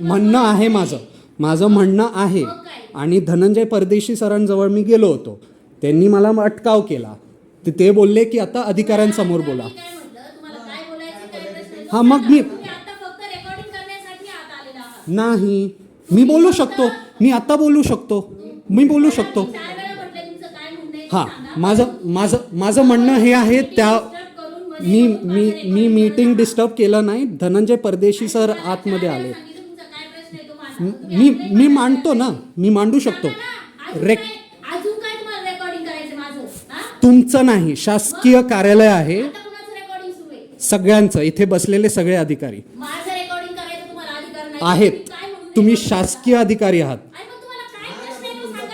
म्हणणं आहे माझं. माझं म्हणणं आहे. आणि धनंजय परदेशी सरांजवळ मी गेलो होतो. त्यांनी मला अटकाव केला. तर ते बोलले की आता अधिकाऱ्यांसमोर बोला? हा, मग मी- नाही. मी बोलू शकतो. मी आता बोलू शकतो. मी बोलू शकतो. हां. माझं माझं माझं म्हणणं हे आहे त्या मध्ये मी मी मी मीटिंग. डिस्टर्ब केलं नाही. धनंजय परदेशी सर आतमध्ये आले सांगितलं तुमचा काय प्रश्न आहे तो मांडा. तुम्ही मी मी? मांडतो ना मी मांडू शकतो. रेक हा? तुमचं नाही शासकीय कार्यालय आहे. सगळ्यांचं इथे बसलेले सगळे अधिकारी. आहेत. तुम्ही शासकीय अधिकारी आहात.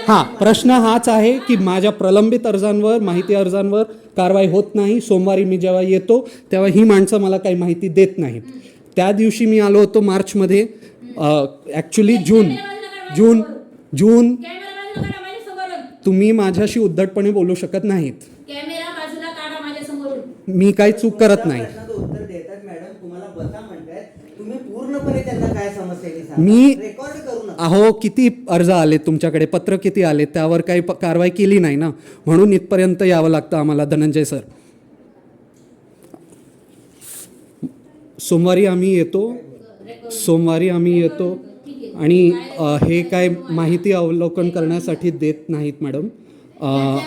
हां प्रश्न हाच आहे की माझ्या प्रलंबित अर्जांवर माहिती अर्जांवर कारवाई होत नाही. सोमवारी मी जेव्हा येतो तेव्हा ही माणसं मला काही माहिती देत नाहीत. त्या दिवशी मी आलो होतो मार्चमध्ये. ॲक्च्युली जून जून जून तुम्ही माझ्याशी उद्धटपणे बोलू शकत नाहीत. मी काही चूक करत नाही. मी- रेकॉर्ड करू नका. अहो किती अर्ज आले तुमच्याकडे? पत्र किती आले? त्यावर काही प- कारवाई केली नाही ना? म्हणून इथपर्यंत यावं लागतं आम्हाला धनंजय सर. सोमवारी आम्ही येतो. सोमवारी आम्ही येतो आणि हे काय माहिती अवलोकन करण्यासाठी देत नाहीत मॅडम. हा,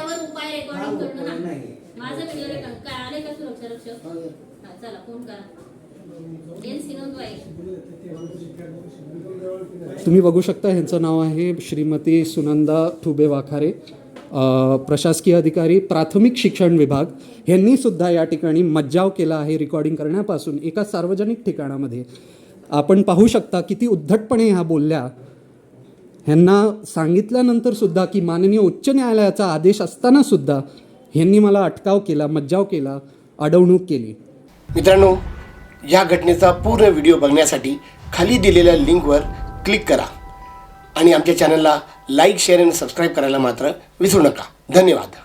तुम्ही बघू शकता ह्यांचं नाव आहे श्रीमती सुनंदा ठुबे वाखारे. प्रशासकीय अधिकारी प्राथमिक शिक्षण विभाग. ह्यांनी सुद्धा या ठिकाणी मज्जाव केला आहे रेकॉर्डिंग करण्यापासून एका सार्वजनिक ठिकाणामध्ये. आपण पाहू शकता किती उद्धटपणे ह्या बोलल्या. ह्यांना सांगितल्यानंतर सुद्धा की माननीय उच्च न्यायालयाचा आदेश असताना सुद्धा ह्यांनी मला अटकाव केला मज्जाव केला अडवणूक केली. मित्रांनो या घटनेचा पूर्ण व्हिडिओ बघण्यासाठी खाली दिलेल्या लिंकवर क्लिक करा आणि आमच्या चॅनलला लाईक शेअर आणि सबस्क्राईब करायला मात्र विसरू नका. धन्यवाद.